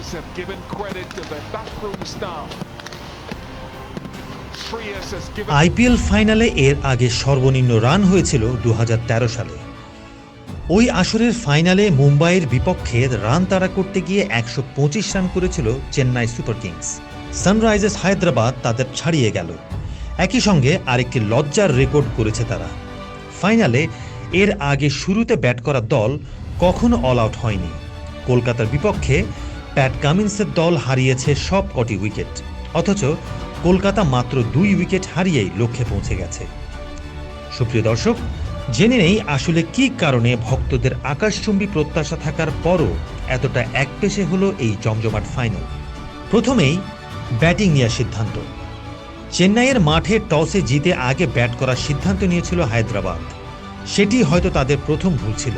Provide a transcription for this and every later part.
Warriors have given credit to their backroom staff. IPL ফাইনালে এর আগে সর্বনিম্ন রান হয়েছিল দু সালে। ওই আসরের ফাইনালে মুম্বাইয়ের বিপক্ষে রান তাড়া করতে গিয়ে একশো পঁচিশ রান করেছিল Chennai super kings. Sunrisers Hyderabad তাদের ছাড়িয়ে গেল। একই সঙ্গে আরেকটি লজ্জার রেকর্ড করেছে তারা। ফাইনালে এর আগে শুরুতে ব্যাট করা দল কখনো অল আউট হয়নি। কলকাতার বিপক্ষে প্যাট কামিন্সের দল হারিয়েছে সব কটি উইকেট। অথচ কলকাতা মাত্র দুই উইকেট হারিয়েই লক্ষ্যে পৌঁছে গেছে। সুপ্রিয় দর্শক, জেনে নেই আসলে কি কারণে ভক্তদের আকাশচুম্বী প্রত্যাশা থাকার পরও এতটা একপেশে হলো এই জমজমাট ফাইনাল। প্রথমেই ব্যাটিং নেওয়ার সিদ্ধান্ত। চেন্নাইয়ের মাঠে টসে জিতে আগে ব্যাট করার সিদ্ধান্ত নিয়েছিল হায়দ্রাবাদ। সেটি হয়তো তাদের প্রথম ভুল ছিল।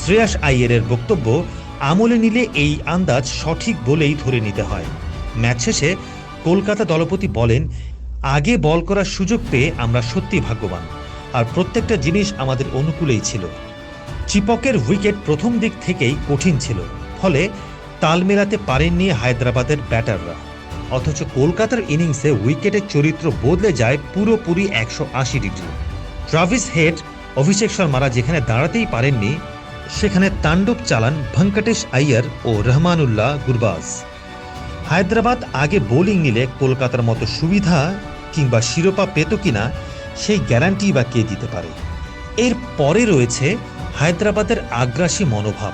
শ্রেয়াস আইয়ারের বক্তব্য আমলে নিলে এই আন্দাজ সঠিক বলেই ধরে নিতে হয়। ম্যাচ শেষে কলকাতা দলপতি বলেন, আগে বল করার সুযোগ পেয়ে আমরা সত্যি ভাগ্যবান। আর প্রত্যেকটা জিনিস আমাদের অনুকূলেই ছিল। চিপকের উইকেট প্রথম দিক থেকেই কঠিন ছিল। ফলে তাল মেলাতে পারেননি হায়দ্রাবাদের ব্যাটাররা। অথচ কলকাতার ইনিংসে উইকেটের চরিত্র বদলে যায় পুরোপুরি একশো আশি ডিগ্রি। ট্রাভিস হেড অভিষেক শর্মারা যেখানে দাঁড়াতেই পারেননি সেখানে তাণ্ডব চালান ভঙ্কটেশ আইয়ার ও রহমানুল্লাহ গুরবাজ। হায়দ্রাবাদ আগে বোলিং নিলে কলকাতার মতো সুবিধা কিংবা শিরোপা পেত কিনা সেই গ্যারান্টি বা কে দিতে পারে? এর পরে রয়েছে হায়দ্রাবাদের আগ্রাসী মনোভাব।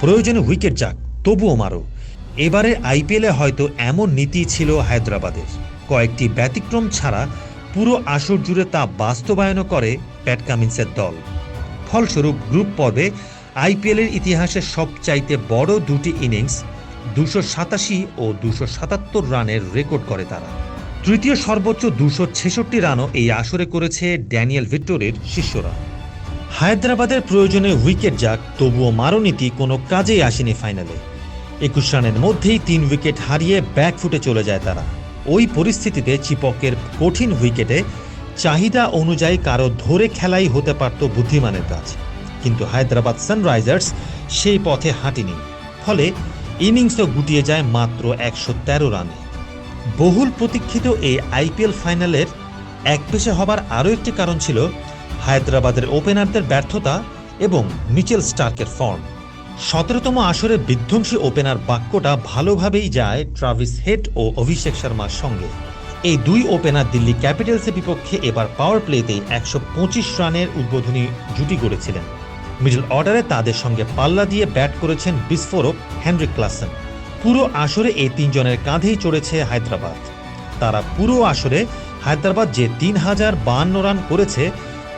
প্রয়োজনে উইকেট যাক, তবুও মারো। এবারে আইপিএলে হয়তো এমন নীতি ছিল হায়দ্রাবাদের। কয়েকটি ব্যতিক্রম ছাড়া পুরো আসর জুড়ে তা বাস্তবায়নও করে প্যাট কামিন্সের দল। ফলস্বরূপ গ্রুপ পর্বে আইপিএলের ইতিহাসে সবচাইতে বড় দুটি ইনিংস, দুশো সাতাশি ও দুশো সাতাত্তর রানের রেকর্ড করে তারা। তৃতীয় সর্বোচ্চ দুশো ছেষট্টি রানও এই আসরে করেছে ড্যানিয়েল ভিক্টোরের শিষ্যরা। হায়দ্রাবাদের প্রয়োজনে উইকেট যাক, তবুও মারনীতি কোনো কাজেই আসেনি ফাইনালে। একুশ রানের মধ্যেই তিন উইকেট হারিয়ে ব্যাকফুটে চলে যায় তারা। ওই পরিস্থিতিতে চিপকের কঠিন উইকেটে চাহিদা অনুযায়ী কারও ধরে খেলাই হতে পারত বুদ্ধিমানের কাজ। কিন্তু হায়দ্রাবাদ সানরাইজার্স সেই পথে হাঁটেনি। ফলে ইনিংসও গুটিয়ে যায় মাত্র একশো তেরো রানে। বহুল প্রতীক্ষিত এই আইপিএল ফাইনালের এক পেশে হবার আরও একটি কারণ ছিল হায়দ্রাবাদের ওপেনারদের ব্যর্থতা এবং মিচেল স্টার্কের ফর্ম। সতেরোতম আসরের বিধ্বংসী ওপেনার বাক্যটা ভালোভাবেই যায় ট্রাভিস হেড ও অভিষেক শর্মার সঙ্গে। এই দুই ওপেনার দিল্লি ক্যাপিটালসের বিপক্ষে এবার পাওয়ার প্লেতেই একশো পঁচিশ রানের উদ্বোধনী জুটি গড়েছিলেন। মিডল অর্ডারে তাদের সঙ্গে পাল্লা দিয়ে ব্যাট করেছেন বিস্ফোরক হেনরিক ক্লাসেন। পুরো আসরে এই তিনজনের কাঁধেই চড়েছে হায়দ্রাবাদ। তারা পুরো আসরে হায়দ্রাবাদ যে তিন হাজার বাহান্ন রান করেছে,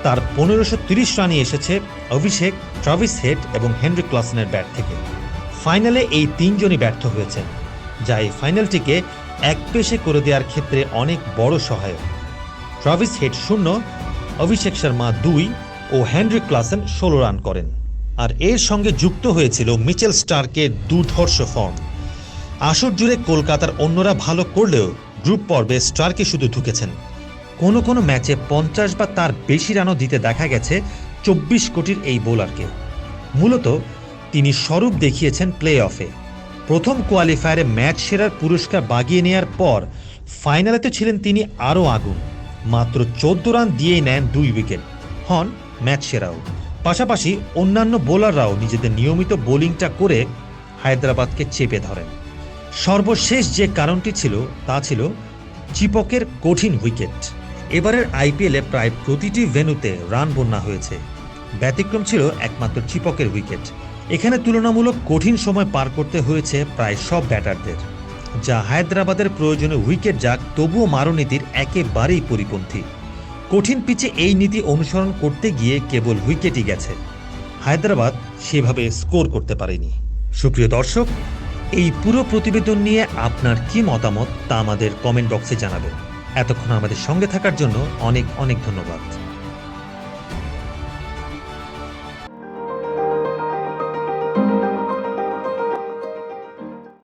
তার পনেরোশো তিরিশ রানই এসেছে অভিষেক, ট্রাভিস হেড এবং হেনরি ক্লাসনের ব্যাট থেকে। ফাইনালে এই তিনজনই ব্যর্থ হয়েছেন, যা এই ফাইনালটিকে এক পেশে করে দেওয়ার ক্ষেত্রে অনেক বড় সহায়ক। ট্রাভিস হেড শূন্য, অভিষেক শর্মা দুই ও হেনরি ক্লাসেন ষোলো রান করেন। আর এর সঙ্গে যুক্ত হয়েছিল মিচেল স্টার্কের দুর্ধর্ষ ফর্ম। আসর জুড়ে কলকাতার অন্যরা ভালো করলেও গ্রুপ পর্বে স্টারকে শুধু ঢুকেছেন। কোনো কোনো ম্যাচে পঞ্চাশ বা তার বেশি রানও দিতে দেখা গেছে চব্বিশ কোটির এই বোলারকে। মূলত তিনি স্বরূপ দেখিয়েছেন প্লে অফে প্রথম কোয়ালিফায়ারে ম্যাচ সেরার পুরস্কার বাগিয়ে নেয়ার পর ফাইনালেতে ছিলেন তিনি আরও আগুন। মাত্র চোদ্দ রান দিয়েই নেন দুই উইকেট। হন ম্যাচ সেরাও। পাশাপাশি অন্যান্য বোলাররাও নিজেদের নিয়মিত বোলিংটা করে হায়দ্রাবাদকে চেপে ধরেন। সর্বশেষ যে কারণটি ছিল, তা ছিল চিপকের কঠিন উইকেট। এবারের আইপিএলে প্রায় প্রতিটি ভেন্যুতে রান বন্যা হয়েছে। ব্যতিক্রম ছিল একমাত্র চিপকের উইকেট। এখানে তুলনামূলক কঠিন সময় পার করতে হয়েছে প্রায় সব ব্যাটারদের। যা হায়দ্রাবাদের প্রয়োজনে উইকেট যাক তবুও মারনীতির একেবারেই পরিপন্থী। কঠিন পিচে এই নীতি অনুসরণ করতে গিয়ে কেবল উইকেটই গেছে। হায়দ্রাবাদ সেভাবে স্কোর করতে পারেনি। সুপ্রিয় দর্শক, এই পুরো প্রতিবেদন নিয়ে আপনার কি মতামত তা আমাদের কমেন্ট বক্সে জানাবেন। এতক্ষণ আমাদের সঙ্গে থাকার জন্য অনেক অনেক ধন্যবাদ।